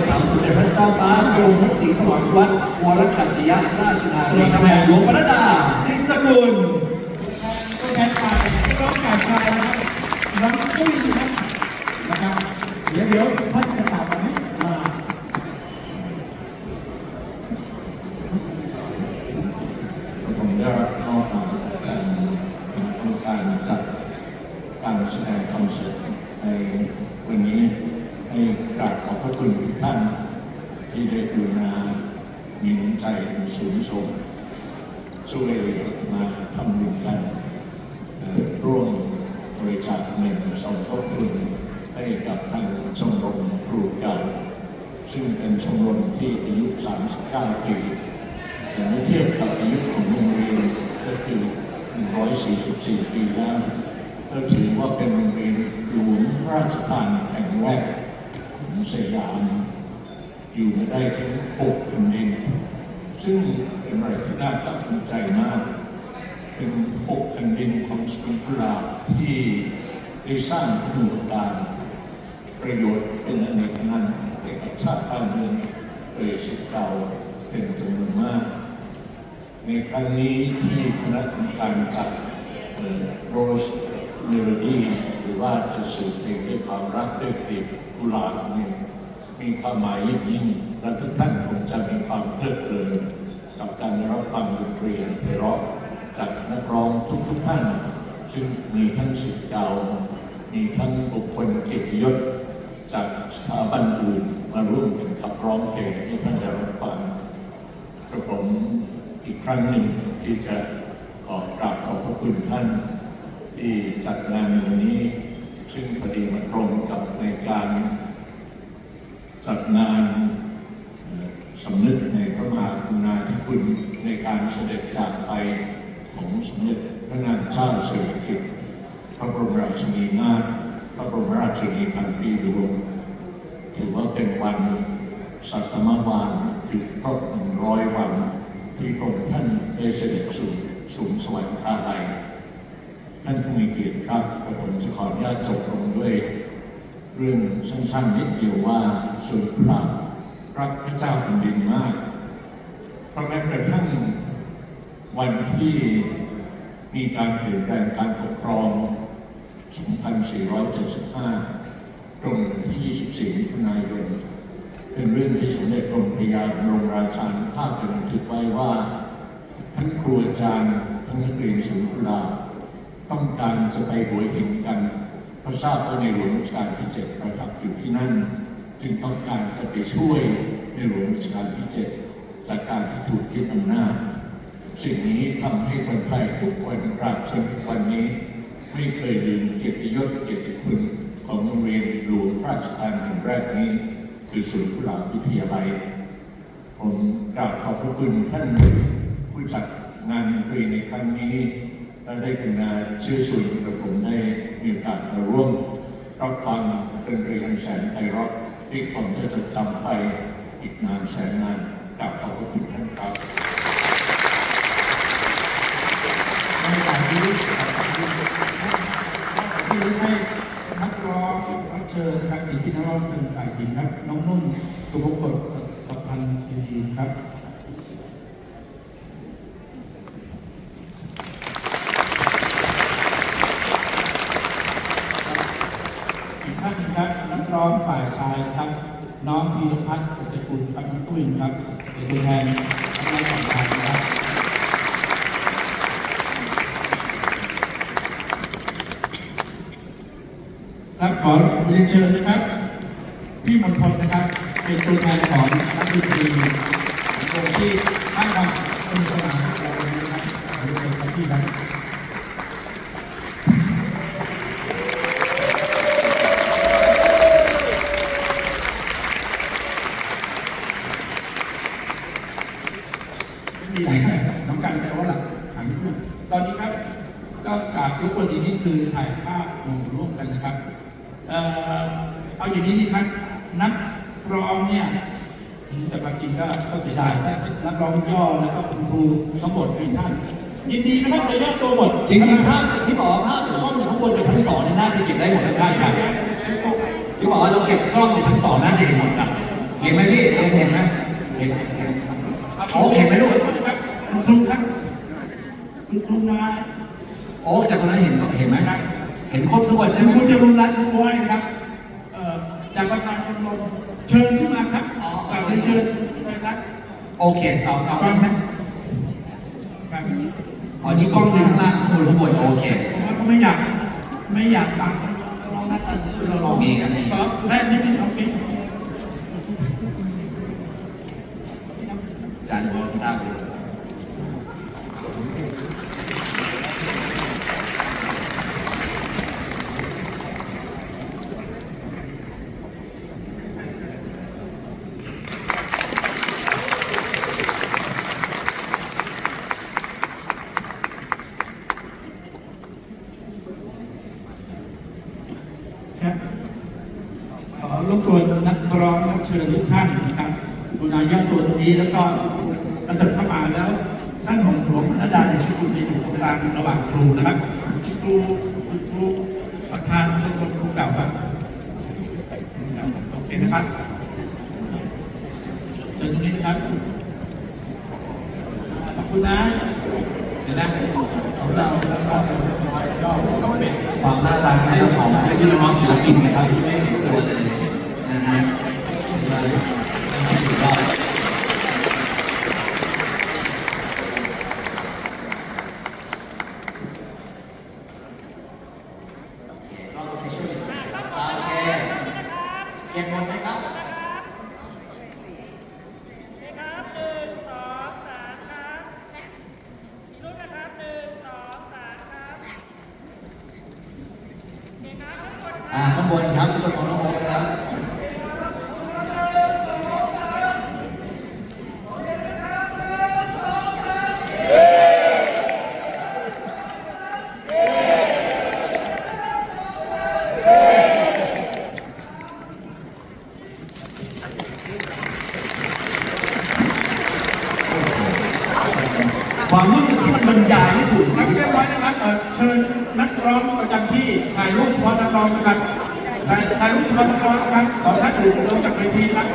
ประถมสมเด็จพระเจ้าฟ้ากรมพระศรีสว่างวัดวรคันติยราชนารีแห่งหลวงปนัดดาอิสกุลตัวแทนฝ่ายร้องฝ่ายชายนะครับน้องตุ้ยนะครับนะครับเดี๋ยวเดี๋ยวท่านจะตอบไหมอ่า ผมได้รับมอบหมายจากการทำการจัดการแสดงคอนเสิร์ตในวันนี้ ให้กราบขอบพระคุณทุกท่านที่ได้กรุณามีน้ำใจสูงส่งช่วยมาทำบุญกันร่วมบริจาคเงินสมทบทุนให้กับทางชมรมครูเก่าซึ่งเป็นชมรมที่อายุ 39 ปีแต่เมื่อเทียบกับอายุของโรงเรียนก็คือ 144 ปีแล้วก็ถือว่าเป็นโรงเรียนหลวงราชทานแห่งแรก สยาม อยู่มาได้ถึง6แผ่นดินซึ่งเป็นอะไรที่น่าภาคภูมิใจมาก เป็น6แผ่นดินของสวนกุหลาบที่ได้สร้างคุณการประโยชน์เป็นอเนกนันต์แก่กับชาติบ้านเมืองโดยสิทธิ์เก่าเป็นจำนวนมาก ในครั้งนี้ที่คณะกรรมการจัดโรสเมโลดี้ ว่าจะสื่อเพลงด้วยความรักด้วยกลีบกุหลาบเนี่ยมีความหมายยิ่งยิ่งและทุกท่านคงจะมีความเพลิดเพลินกับการได้รับฟังดนตรีอันไพเราะจากนักร้องทุกทุกท่านซึ่งมีทั้งสิทธิ์เก่ามีทั้งบุคคลเกียรติยศจากสถาบันอื่นมาร่วมกันขับร้องเพลงให้ท่านได้รับฟังกระผมอีกครั้งหนึ่งที่จะขอกราบขอบพระคุณท่านที่จัดงานในวันนี้ ซึ่งพอดีมาตรงกับในการจัดงานสำนึกในพระมหากรุณาธิคุณในการเสด็จจากไปของสมเด็จพระนางเจ้าสิริกิติ์พระบรมราชินีนาถพระบรมราชินีพันปีหลวงถือว่าเป็นวันสัตมวานคือครบหนึ่งร้อยวันที่พระองค์ท่านได้เสด็จสู่สูงสวรรคาลัย ท่านผู้มีเกียรติครับกระผมจะขออนุญาตจบลงด้วย เรื่องสั้นๆนิดเดียวว่าสุนทรรักพระเจ้าแผ่นดินมากเพราะแม้กระทั่งวันที่มีการเปลี่ยนแปลงการปกครอง 2475 ตรงที่ 24 มิถุนายน เป็นเรื่องที่สมเด็จกรมพระยาบรมราชานุภาพเป็นบันทึกไว้ว่า ทั้งครูอาจารย์ทั้งนักเรียนศูนย์กุหลา ต้องการจะไปหัวหินกันเพราะทราบว่าในหลวงรัชกาลที่เจ็ดประทับอยู่ที่นั่น จึงต้องการจะไปช่วยในหลวงรัชกาลที่เจ็ดจากการที่ถูกยึดอำนาจสิ่งนี้ทำให้คนไทยทุกคนราบจนวันนี้ ไม่เคยลืมเกียรติยศเกียรติคุณของโรงเรียนหลวงราชทานแห่งแรกนี้ คือศูนย์กุหลาบวิทยาลัยผมกราบขอบพระคุณท่านผู้จัดงานดนตรีในครั้งนี้ และได้กรุณาเชื้อชวนกระผมได้มีโอกาสมาร่วมรับฟังดนตรีอันแสนไพเราะที่ผมจะจดจำไปอีกนานแสนนานกราบขอบพระคุณท่านครับในการที่ที่ให้นักร้องรับเชิญครับศิลปินนักร้องเป็นฝ่ายหญิงครับ น้องนุ่นตุภพลสัพพันธ์คีรีครับ อีกท่านหนึงครับนักร้องฝ่ายชายครับ น้องธีรพัฒน์สกุลครันกุ้ยครับเป็นตัวแทนนักร้องฝ่ายชายครับครับขอเรียนเชิญนะครับ พี่มณฑลนะครับ เป็นตัวแทนของนักดนตรีวงที่ตั้งความสนุกสนานให้เราวันนี้นะครับขอเรียนเชิญครับพี่ครับไม่มีน้องกันแต่ว่าหลังหันขึ้นตอนนี้ครับ ก็กราบรบกวนอีกนิด คือถ่ายภาพหมู่ร่วมกันนะครับเอ่อเอาอย่างนี้ดีครับนักร้องเนี่ยอืมแต่ความจริงก็ก็เสียดายถ้านักร้องย่อแล้วก็คุณครูทั้งหมดเป็นท่านยินดีนะครับจะย่อตัวหมดจริงๆภาพจากที่บอกภาพจากกล้องจากข้างบนจากชั้นสองนี่น่าจะเก็บได้หมดทุกท่านครับที่บอกว่าเราเก็บกล้องจากชั้นสองน่าจะเห็นหมดครับเห็นไหมพี่เห็นเห็นไหมเห็นเห็นโอ้เห็นไหมลูกครับคุณครูครับคุณครูมา โอ้จากตรงนั้นเห็นเห็นไหมครับ เห็นครบทุกคนใช่คุณไหมครูจรุนรัตน์บุญวอยครับเอ่อจากประธานชมรมเชิญขึ้นมาครับกลับเรียนเชิญนะครับโอเคต่อต่อไปไหมแบบอ๋อนี่กล้องอยู่ข้างล่างข้างบนข้างบนโอเคผมว่าก็ไม่อยากไม่อยากบังน้องนัทสุดหล่อมีครับมีครับได้นิดนึงโอเคจานหัวตามไป ครับขอรบกวนนักร้องนักเชิญทุกท่านนะครับคุณอาย่าตัวตรงนี้แล้วก็กระเถิบเข้ามาแล้ว ท่านของหลวงพระดาในสกุลที่อยู่ตรงกลางระหว่างครูนะครับครูครูประธานชมรมครูเก่าครับโอเคนะครับเชิญตรงนี้นะครับขอบคุณนะ นะของเราแล้วก็ก็ก็เป็นความน่ารักนะครับของพี่น้องศิลปินนะครับที่ไม่สุดตัวเลยนะฮะสุดยอด โอเคเก็บหมดไหมครับ ครับหนึ่งสองสามครับอีกรูปนะครับหนึ่งสองสามครับโอเคครับทุกคน อ่าข้างบนครับทุกคนของน้องโอ๊คครับ ความรู้สึกที่มันบรรยายไม่ถูกครับเรียบร้อยนะครับเอ่อเชิญนักร้องประจำที่ถ่ายรูปเฉพาะนักร้องนะครับถ่ายถ่ายรูปเฉพาะนักร้องนะครับขอท่านอยู่ลงจากเวทีครับ